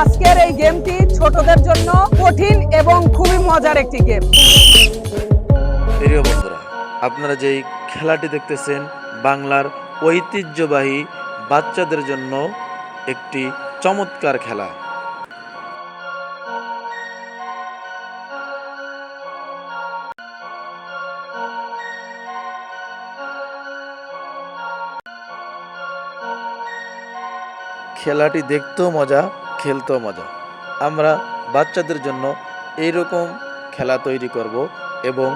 আজকের এই গেমটি ছোটদের জন্য কঠিন এবং খুবই মজার একটি গেম। বন্ধুরা, আপনারা যেই খেলাটি দেখতেছেন, বাংলার ঐতিহ্যবাহী বাচ্চাদের জন্য একটি চমৎকার খেলা। খেলাটি দেখতেও মজা খেলতেও মজা। আমরা বাচ্চাদের জন্য এই রকম খেলা তৈরি করব এবং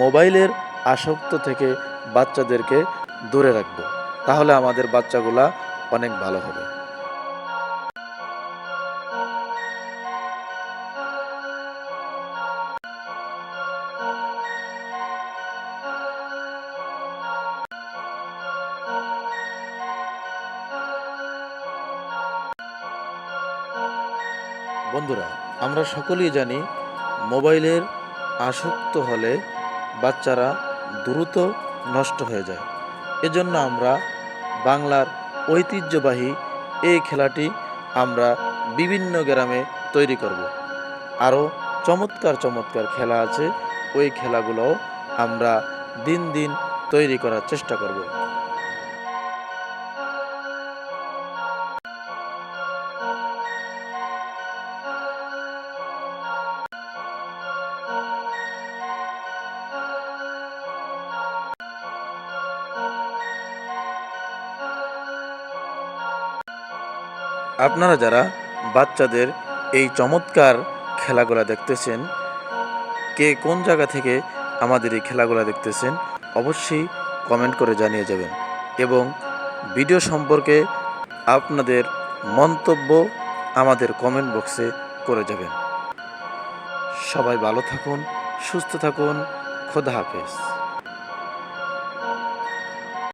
মোবাইলের আসক্ত থেকে বাচ্চাদেরকে দূরে রাখব। তাহলে আমাদের বাচ্চাগুলা অনেক ভালো হবে। বন্ধুরা, আমরা সকলেই জানি মোবাইলের আসক্ত হলে বাচ্চারা দ্রুত নষ্ট হয়ে যায়। এজন্য আমরা বাংলার ঐতিহ্যবাহী এই খেলাটি আমরা বিভিন্ন গ্রামে তৈরি করব। আরও চমৎকার চমৎকার খেলা আছে, ওই খেলাগুলোও আমরা দিন দিন তৈরি করার চেষ্টা করব। আপনারা যারা বাচ্চাদের এই চমৎকার খেলাগুলো দেখতেছেন, কে কোন জায়গা থেকে আমাদের এই খেলাগুলো দেখতেছেন, অবশ্যই কমেন্ট করে জানিয়ে যাবেন। এবং ভিডিও সম্পর্কে আপনাদের মন্তব্য আমাদের কমেন্ট বক্সে করে যাবেন। সবাই ভালো থাকুন, সুস্থ থাকুন, খোদা হাফেজ।